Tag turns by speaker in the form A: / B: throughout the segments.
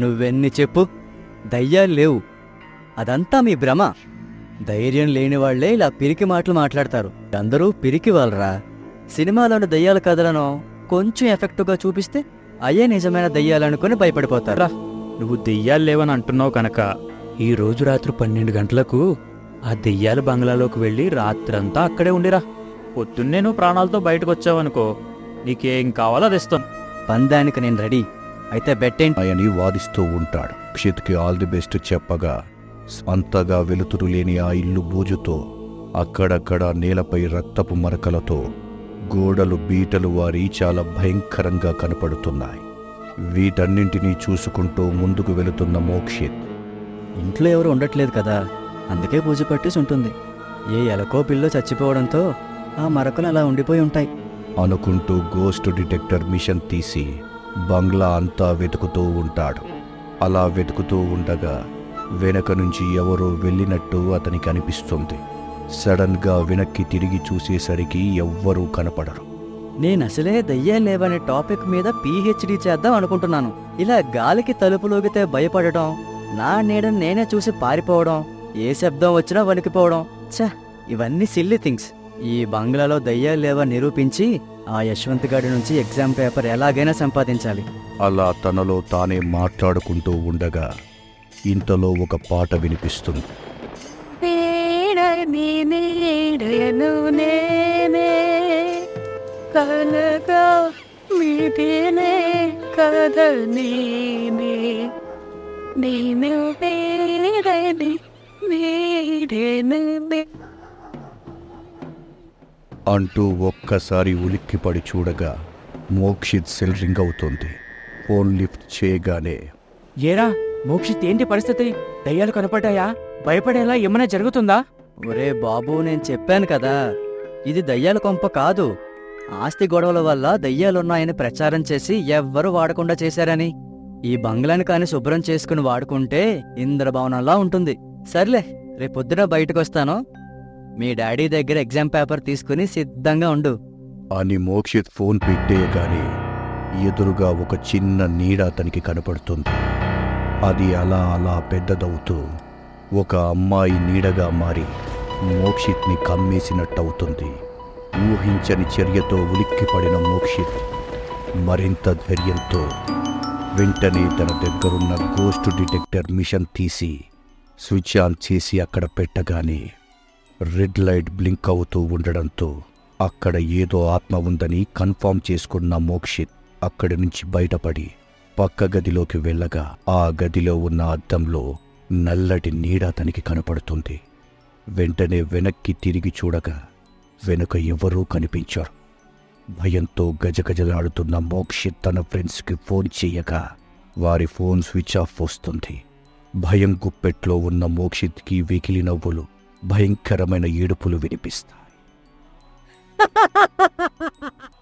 A: నువ్వెన్ని చెప్పు? దయ్యాలు లేవు. అదంతా మీ భ్రమ. ధైర్యం లేని వాళ్ళే ఇలా పిరికి మాటలు మాట్లాడతారు. అందరూ పిరికి వాళ్ళరా? సినిమాలోని దయ్యాల కథలను కొంచెం ఎఫెక్టివ్గా చూపిస్తే అయ్యే నిజమైన దయ్యాలనుకుని భయపడిపోతారు.
B: రా. నువ్వు దెయ్యాలు లేవని అంటున్నావు కనుక ఈ రోజు రాత్రి పన్నెండు గంటలకు ఆ దెయ్యాల బంగ్లాలోకి వెళ్ళి రాత్రంతా అక్కడే ఉండిరా. పొద్దున్నే నువ్వు ప్రాణాలతో బయటకు వచ్చావనుకో నీకేం కావాలో అది ఇస్తాను
A: పందానికి నేను రెడీ. అయితే బెట్టేంటి
C: అని వాదిస్తూ ఉంటాడు. క్షిత్కి ఆల్ ది బెస్ట్ చెప్పగా అంతగా వెలుతురు లేని ఆ ఇల్లు బూజుతో అక్కడక్కడ నేలపై రక్తపు మరకలతో గోడలు బీటలు వారి చాలా భయంకరంగా కనపడుతున్నాయి. వీటన్నింటినీ చూసుకుంటూ ముందుకు వెళుతున్న మోక్షిత్
A: ఇంట్లో ఎవరు ఉండట్లేదు కదా అందుకే పూజ పట్టేసి ఉంటుంది. ఏ ఎలకో పిల్లో చచ్చిపోవడంతో ఆ మరకలు అలా ఉండిపోయి ఉంటాయి.
C: అనుకుంటూ గోస్ట్ డిటెక్టర్ మిషన్ తీసి బంగ్లా అంతా వెతుకుతూ ఉంటాడు. అలా వెతుకుతూ ఉండగా వెనక నుంచి ఎవరో వెళ్ళినట్టు అతనికి అనిపిస్తుంది. సడన్గా వెనక్కి తిరిగి చూసేసరికి ఎవ్వరూ కనపడరు.
A: నేను అసలే దయ్యం లేవనే టాపిక్ మీద పీహెచ్డీ చేద్దాం అనుకుంటున్నాను. ఇలా గాలికి తలుపులోగితే భయపడటం నా నీడని నేనే చూసి పారిపోవడం ఏ శబ్దం వచ్చినా వణికిపోవడం ఛ ఇవన్నీ సిల్లీ థింగ్స్ ఈ బంగ్లాలో దయ్యాలు లేవని నిరూపించి ఆ యశ్వంత్ గారి నుంచి ఎగ్జామ్ పేపర్ ఎలాగైనా సంపాదించాలి.
C: అలా తనలో తానే మాట్లాడుకుంటూ ఉండగా ఇంతలో ఒక పాట వినిపిస్తుంది.
D: నేనే
C: అంటూ ఒక్కసారి ఉలిక్కిపడి చూడగా మోక్షిత్ సెల్ రింగ్ అవుతుంది. ఫోన్ లిఫ్ట్ చేయగానే
B: ఏరా మోక్షిత్ ఏంటి పరిస్థితి? దయ్యాలు కనపడ్డాయా? భయపడేలా ఏమైనా జరుగుతుందా?
A: ఒరే బాబు నేను చెప్పాను కదా ఇది దయ్యాల కొంప కాదు. ఆస్తి గొడవల వల్ల దయ్యాలున్నాయని ప్రచారం చేసి ఎవ్వరూ వాడకుండా చేశారని. ఈ బంగ్లాని కాని శుభ్రం చేసుకుని వాడుకుంటే ఇంద్రభవనంలా ఉంటుంది. సర్లే రేపొద్దున బయటకొస్తాను. మీ డాడీ దగ్గర ఎగ్జామ్ పేపర్ తీసుకుని సిద్ధంగా ఉండు.
C: అని మోక్షిత్ ఫోన్ పెట్టేయగానే ఎదురుగా ఒక చిన్న నీడ అతనికి కనపడుతుంది. అది అలా అలా పెద్దదవుతూ ఒక అమ్మాయి నీడగా మారి మోక్షిత్ని కమ్మేసినట్టవుతుంది. ఊహించని చర్యతో ఉలిక్కిపడిన మోక్షిత్ మరింత ధైర్యంతో వెంటనే తన దగ్గరున్న గోస్ట్ డిటెక్టర్ మిషన్ తీసి స్విచ్ ఆన్ చేసి అక్కడ పెట్టగానే రెడ్ లైట్ బ్లింక్ అవుతూ ఉండడంతో అక్కడ ఏదో ఆత్మ ఉందని కన్ఫామ్ చేసుకున్న మోక్షిత్ అక్కడి నుంచి బయటపడి పక్క గదిలోకి వెళ్ళగా ఆ గదిలో ఉన్న అద్దంలో నల్లటి నీడ అతనికి కనపడుతుంది. వెంటనే వెనక్కి తిరిగి చూడగా వెనుక ఎవరూ కనిపించారు. భయంతో గజగజలాడుతున్న మోక్షిత్ తన ఫ్రెండ్స్కి ఫోన్ చేయగా వారి ఫోన్ స్విచ్ ఆఫ్ వస్తుంది. భయం గుప్పెట్లో ఉన్న మోక్షిత్కి వెకిలి నవ్వులు భయంకరమైన ఏడుపులు వినిపిస్తాయి.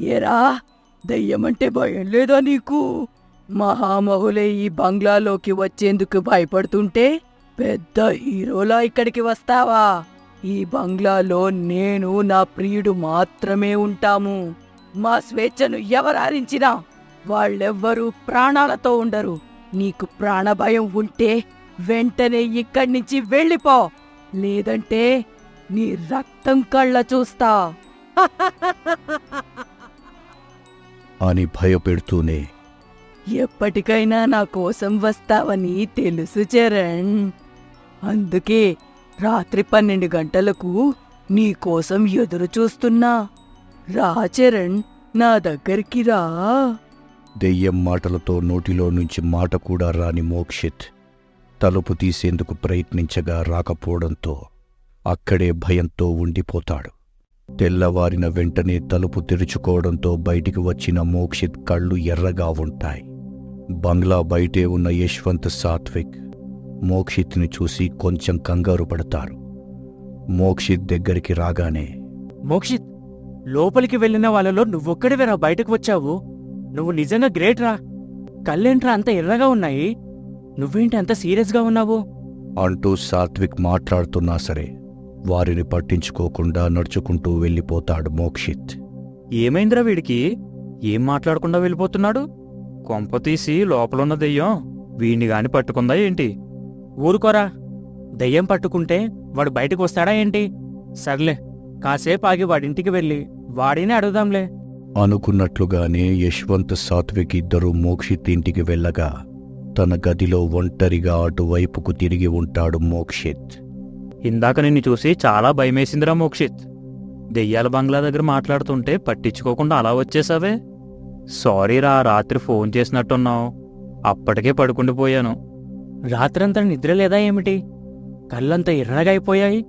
D: ఏరా దయ్యమంటే భయం లేదా నీకు? మహామహులే ఈ బంగ్లాలోకి వచ్చేందుకు భయపడుతుంటే పెద్ద హీరోలా ఇక్కడికి వస్తావా? ఈ బంగ్లాలో నేను నా ప్రియుడు మాత్రమే ఉంటాము. మా స్వేచ్ఛను ఎవరారించినా వాళ్ళెవ్వరూ ప్రాణాలతో ఉండరు. నీకు ప్రాణభయం ఉంటే వెంటనే ఇక్కడి నుంచి వెళ్ళిపో. లేదంటే నీ రక్తం కళ్ళ చూస్తా.
C: అని భయపెడుతూనే.
D: ఎప్పటికైనా నా కోసం వస్తావని తెలుసు చరణ్. అందుకే రాత్రి పన్నెండు గంటలకు నీ కోసం ఎదురు చూస్తున్నా. రా చరణ్ నా దగ్గరికి రా.
C: దెయ్యం మాటలతో నోటిలో నుంచి మాట కూడా రాని మోక్షిత్. తలుపు తీసేందుకు ప్రయత్నించగా రాకపోవడంతో అక్కడే భయంతో ఉండిపోతాడు. తెల్లవారిన వెంటనే తలుపు తెరుచుకోవడంతో బయటికి వచ్చిన మోక్షిత్ కళ్ళు ఎర్రగా ఉంటాయి. బంగ్లా బయటే ఉన్న యశ్వంత్ సాత్విక్ మోక్షిత్ని చూసి కొంచెం కంగారు పడతారు. మోక్షిత్ దగ్గరికి రాగానే
B: మోక్షిత్ లోపలికి వెళ్ళిన వాళ్ళలో నువ్వొక్కడివేరా బయటకు వచ్చావు? నువ్వు నిజంగా గ్రేట్ రా కళ్ళేంట్రా అంత ఎర్రగా ఉన్నాయి? నువ్వేంటి అంత సీరియస్గా ఉన్నావు?
C: అంటూ సాత్విక్ మాట్లాడుతున్నా సరే వారిని పట్టించుకోకుండా నడుచుకుంటూ వెళ్ళిపోతాడు మోక్షిత్.
B: ఏమైందిరా వీడికి? ఏం మాట్లాడకుండా వెళ్ళిపోతున్నాడు? కొంప తీసి లోపలున్న దెయ్యం వీణ్ణి గాని పట్టుకుందా ఏంటి? ఊరుకోరా. దెయ్యం పట్టుకుంటే వాడు బయటకు వస్తాడా ఏంటి? సర్లే కాసేపు ఆగి వాడింటికి వెళ్ళి వాడిని అడుగుదాంలే.
C: అనుకున్నట్లుగానే యశ్వంత్ సాత్విక్ ఇద్దరూ మోక్షిత్ ఇంటికి వెళ్ళగా తన గదిలో ఒంటరిగా అటువైపుకు తిరిగి ఉంటాడు మోక్షిత్.
B: ఇందాక నిన్ను చూసి చాలా భయమేసిందిరా మోక్షిత్. దెయ్యాల బంగ్లా దగ్గర మాట్లాడుతుంటే పట్టించుకోకుండా అలా వచ్చేసావే? సారీరా రాత్రి ఫోన్ చేసినట్టున్నావు. అప్పటికే పడుకుండిపోయాను రాత్రంతా నిద్ర లేదా ఏమిటి? కళ్ళంతా ఎర్రగా అయిపోయాయి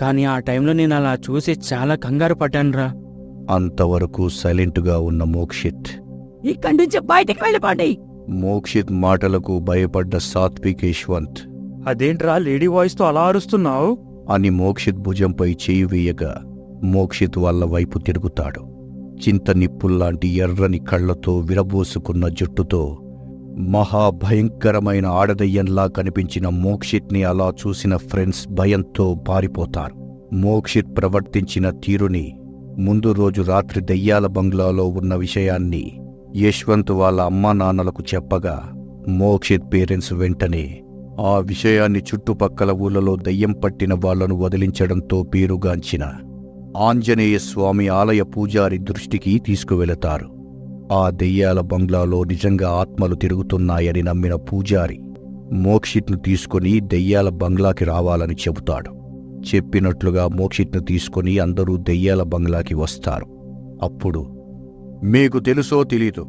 B: కానీ ఆ టైంలో నేను అలా చూసి చాలా కంగారు పడ్డానురా.
C: అంతవరకు సైలెంటుగా ఉన్న మోక్షిత్.
D: ఇక్కడి నుంచి బయటికి వెళ్ళిపోండి.
C: మోక్షిత్ మాటలకు భయపడ్డ సాత్విక్ యశ్వంత్
B: అదేంట్రా లేడీ వాయిస్తో అలా అరుస్తున్నావు?
C: అని మోక్షిత్ భుజంపై చేయి వేయగా మోక్షిత్ వాళ్ళ వైపు తిరుగుతాడు. చింత నిప్పుల్లాంటి ఎర్రని కళ్ళతో విరబోసుకున్న జుట్టుతో మహాభయంకరమైన ఆడదయ్యంలా కనిపించిన మోక్షిత్ని అలా చూసిన ఫ్రెండ్స్ భయంతో పారిపోతారు. మోక్షిత్ ప్రవర్తించిన తీరుని ముందు రోజు రాత్రి దయ్యాల బంగ్లాలో ఉన్న విషయాన్ని యశ్వంత్ వాళ్ళ అమ్మా నాన్నలకు చెప్పగా మోక్షిత్ పేరెంట్స్ వెంటనే ఆ విషయాన్ని చుట్టుపక్కల ఊళ్ళలో దయ్యం పట్టిన వాళ్ళను వదిలించడంతో పేరుగాంచిన ఆంజనేయ స్వామి ఆలయ పూజారి దృష్టికి తీసుకువెళతారు. ఆ దెయ్యాల బంగ్లాలో నిజంగా ఆత్మలు తిరుగుతున్నాయని నమ్మిన పూజారి మోక్షిత్ను తీసుకుని దెయ్యాల బంగ్లాకి రావాలని చెబుతాడు. చెప్పినట్లుగా మోక్షిత్ను తీసుకుని అందరూ దెయ్యాల బంగ్లాకి వస్తారు. అప్పుడు మీకు తెలుసో తెలీదు.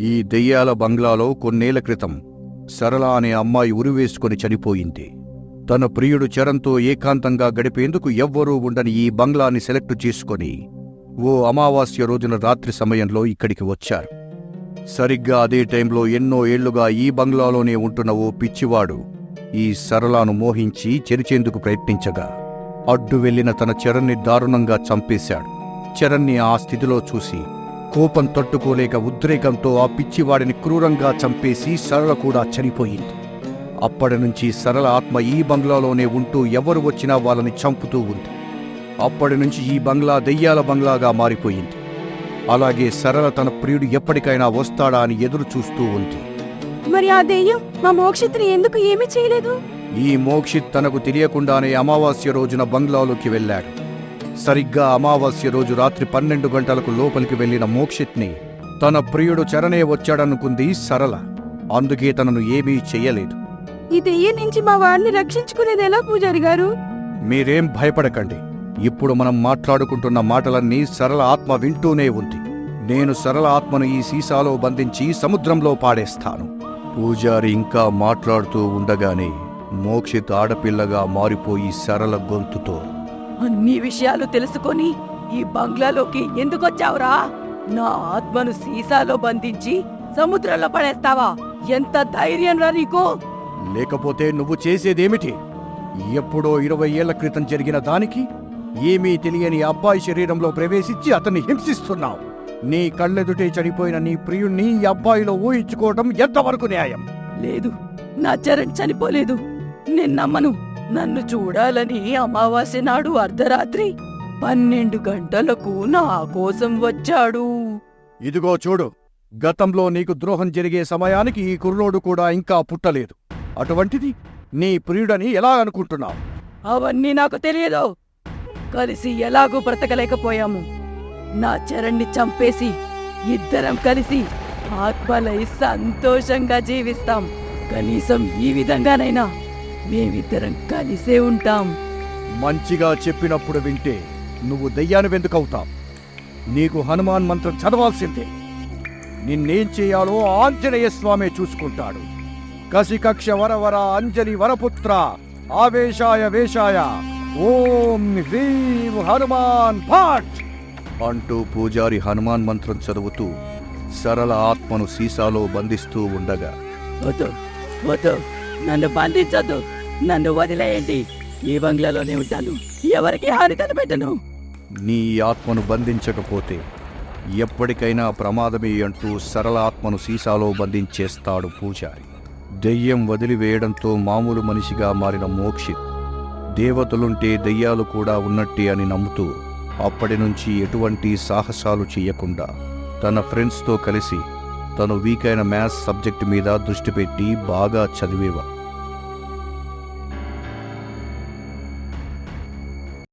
C: ఈ దెయ్యాల బంగ్లాలో కొన్నేళ్ళ క్రితం సరళ అనే అమ్మాయి ఉరివేసుకొని చనిపోయింది. తన ప్రియుడు చరణ్తో ఏకాంతంగా గడిపేందుకు ఎవ్వరూ ఉండని ఈ బంగ్లాని సెలెక్ట్ చేసుకొని ఓ అమావాస్య రోజున రాత్రి సమయంలో ఇక్కడికి వచ్చారు. సరిగ్గా అదే టైంలో ఎన్నో ఏళ్ళుగా ఈ బంగ్లాలోనే ఉంటున్న ఓ పిచ్చివాడు ఈ సరళాను మోహించి చెరిచేందుకు ప్రయత్నించగా అడ్డు వెళ్ళిన తన చరణ్ని దారుణంగా చంపేశాడు. చరణ్ని ఆ స్థితిలో చూసి కోపం తట్టుకోలేక ఉద్రేకంతో ఆ పిచ్చివాడిని క్రూరంగా చంపేసి సరళ కూడా చనిపోయింది. అప్పటి నుంచి సరళ ఆత్మ ఈ బంగ్లాలోనే ఉంటూ ఎవరు వచ్చినా వాళ్ళని చంపుతూ ఉంది. అప్పటి నుంచి ఈ బంగ్లా దెయ్యాల బంగ్లాగా మారిపోయింది. అలాగే సరళ తన ప్రియుడు ఎప్పటికైనా వస్తాడా అని ఎదురు చూస్తూ ఉంది.
D: మరి ఆ దెయ్యం మా మోక్షిత్ని ఎందుకు ఏమీ చేయలేదు?
C: ఈ మోక్షిత్ తనకు తెలియకుండానే అమావాస్య రోజున బంగ్లాలోకి వెళ్ళాడు. సరిగ్గా అమావాస్య రోజు రాత్రి పన్నెండు గంటలకు లోపలికి వెళ్ళిన మోక్షిత్ని తన ప్రియుడు చరణే వచ్చాడనుకుంది సరళ. అందుకే తనను ఏమీ చెయ్యలేదు.
D: ఈ దెయ్యం నుంచి మా వాడిని రక్షించుకునేది ఎలా పూజారి గారు?
C: మీరేం భయపడకండి. ఇప్పుడు మనం మాట్లాడుకుంటున్న మాటలన్నీ సరళ ఆత్మ వింటూనే ఉంది. నేను సరళ ఆత్మను ఈ సీసాలో బంధించి సముద్రంలో పాడేస్తాను. పూజారి ఇంకా మాట్లాడుతూ ఉండగానే మోక్షిత్ ఆడపిల్లగా మారిపోయి సరళ గొంతుతో
D: అన్ని విషయాలు తెలుసుకొని ఈ బంగ్లాలోకి ఎందుకు వచ్చావురా నా ఆత్మను సీసాలో బంధించి సముద్రంలో పడేస్తావా? ఎంత ధైర్యం రా నీకు?
C: లేకపోతే నువ్వు చేసేదేమిటి? ఎప్పుడో ఇరవై ఏళ్ళ క్రితం జరిగిన దానికి ఏమీ తెలియని అబ్బాయి శరీరంలో ప్రవేశించి అతన్ని హింసిస్తున్నావు. నీ కళ్ళెదుటే చనిపోయిన నీ ప్రియుణ్ణి ఈ అబ్బాయిలో ఊహించుకోవటం ఎంతవరకు న్యాయం?
D: లేదు నా చరణ్ చనిపోలేదు. నేను నమ్మను. నన్ను చూడాలని అమావాస్య నాడు అర్ధరాత్రి పన్నెండు గంటలకు నా కోసం వచ్చాడు.
C: ఇదిగో చూడు గతంలో నీకు ద్రోహం జరిగే సమయానికి ఈ కుర్రోడు కూడా ఇంకా పుట్టలేదు. అటువంటిది నీ ప్రియుడని ఎలా అనుకుంటున్నావు?
D: అవన్నీ నాకు తెలియదు. కలిసి ఎలాగూ బ్రతకలేకపోయాము. నా చరణ్ని చంపేసి ఇద్దరం కలిసి ఆత్మలై సంతోషంగా జీవిస్తాం. కనీసం ఈ విధంగానైనా మేమిద్దరం కలిసే ఉంటాం.
C: మంచిగా చెప్పినప్పుడు వింటే నువ్వు దయ్యానివెందుకవుతావు? నీకు హనుమాన్ మంత్రం చదవాల్సిందే. నిన్నేం చేయాలో ఆంజనేయ స్వామే చూసుకుంటాడు. కసికక్ష వరవర అంజలి వరపుత్ర ఆవేశాయ వేషాయ ఓం హ్రీం హనుమాన్ ఫాట్ అంటూ పూజారి హనుమాన్ మంత్రం చదువుతూ సరళ ఆత్మను సీసాలో బంధిస్తూ ఉండగా
D: వద్దు వద్దు నన్ను బంధించొద్దు. నన్ను వదిలేయండి. ఈ బంగ్లాలోనే ఉంటాను. ఎవరికి హాని కనిపెట్టను
C: నీ ఆత్మను బంధించకపోతే ఎప్పటికైనా ప్రమాదమే అంటూ సరళ ఆత్మను సీసాలో బంధించేస్తాడు పూజారి. దెయ్యం వదిలివేయడంతో మామూలు మనిషిగా మారిన మోక్షిత్ దేవతలుంటే దెయ్యాలు కూడా ఉన్నట్టే అని నమ్ముతూ అప్పటి నుంచి ఎటువంటి సాహసాలు చేయకుండా తన ఫ్రెండ్స్తో కలిసి తను వీక్ అయిన మ్యాథ్స్ సబ్జెక్ట్ మీద దృష్టి పెట్టి బాగా చదివేవా